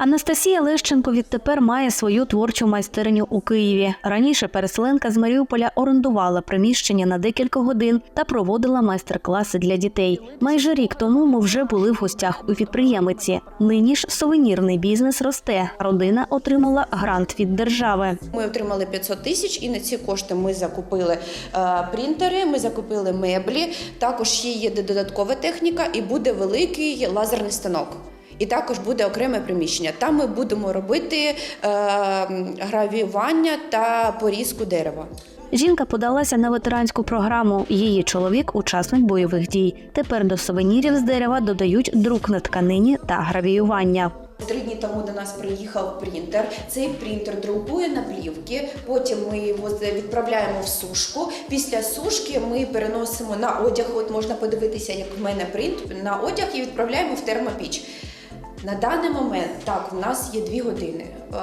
Анастасія Лещенко відтепер має свою творчу майстерню у Києві. Раніше переселенка з Маріуполя орендувала приміщення на декілька годин та проводила майстер-класи для дітей. Майже рік тому ми вже були в гостях у підприємиці. Нині ж сувенірний бізнес росте. Родина отримала грант від держави. Ми отримали 500 тисяч, і на ці кошти ми закупили е, принтери, ми закупили меблі. Також ще є додаткова техніка, і буде великий лазерний станок. І також буде окреме приміщення. Там ми будемо робити е, гравіювання та порізку дерева. Жінка подалася на ветеранську програму. Її чоловік учасник бойових дій. Тепер до сувенірів з дерева додають друк на тканині та гравіювання. Три дні тому до нас приїхав принтер. Цей принтер друкує на плівки. Потім ми його відправляємо в сушку. Після сушки ми переносимо на одяг. От можна подивитися, як в мене принт на одяг і відправляємо в термопіч. На даний момент так, у нас є дві години е,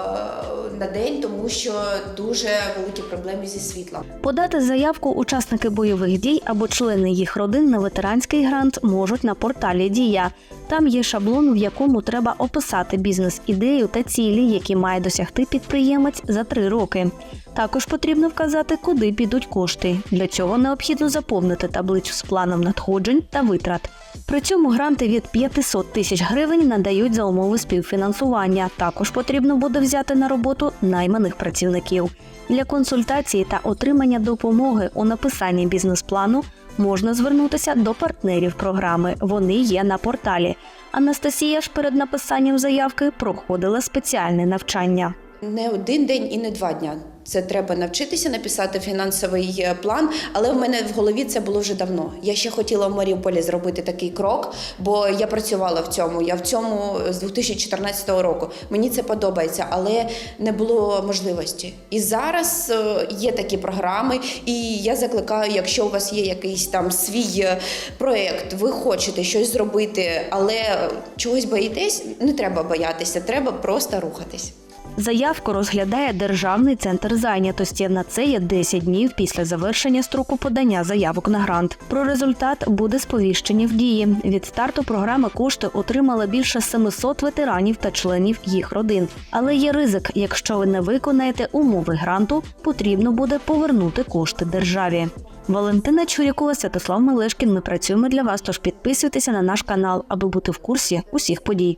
на день, тому що дуже великі проблеми зі світлом. Подати заявку учасники бойових дій або члени їх родин на ветеранський грант можуть на порталі Дія. Там є шаблон, в якому треба описати бізнес-ідею та цілі, які має досягти підприємець за три роки. Також потрібно вказати, куди підуть кошти. Для цього необхідно заповнити таблицю з планом надходжень та витрат. При цьому гранти від 500 тисяч гривень надають за умови співфінансування. Також потрібно буде взяти на роботу найманих працівників. Для консультації та отримання допомоги у написанні бізнес-плану можна звернутися до партнерів програми. Вони є на порталі. Анастасія ж перед написанням заявки проходила спеціальне навчання. Не один день і не два дня. Це треба навчитися написати фінансовий е, план, але в мене в голові це було вже давно. Я ще хотіла в Маріуполі зробити такий крок, бо я працювала в цьому. Я в цьому з 2014 року. Мені це подобається, але не було можливості. І зараз е, є такі програми, і я закликаю, якщо у вас є якийсь там свій е, проєкт, ви хочете щось зробити, але чогось боїтесь, не треба боятися, треба просто рухатись. Заявку розглядає Державний центр зайнятості. На це є 10 днів після завершення строку подання заявок на грант. Про результат буде сповіщені в дії. Від старту програми кошти отримали більше 700 ветеранів та членів їх родин. Але є ризик, якщо ви не виконаєте умови гранту, потрібно буде повернути кошти державі. Валентина Чурякова, Святослав Мелешкін. Ми працюємо для вас. Тож підписуйтеся на наш канал, аби бути в курсі усіх подій.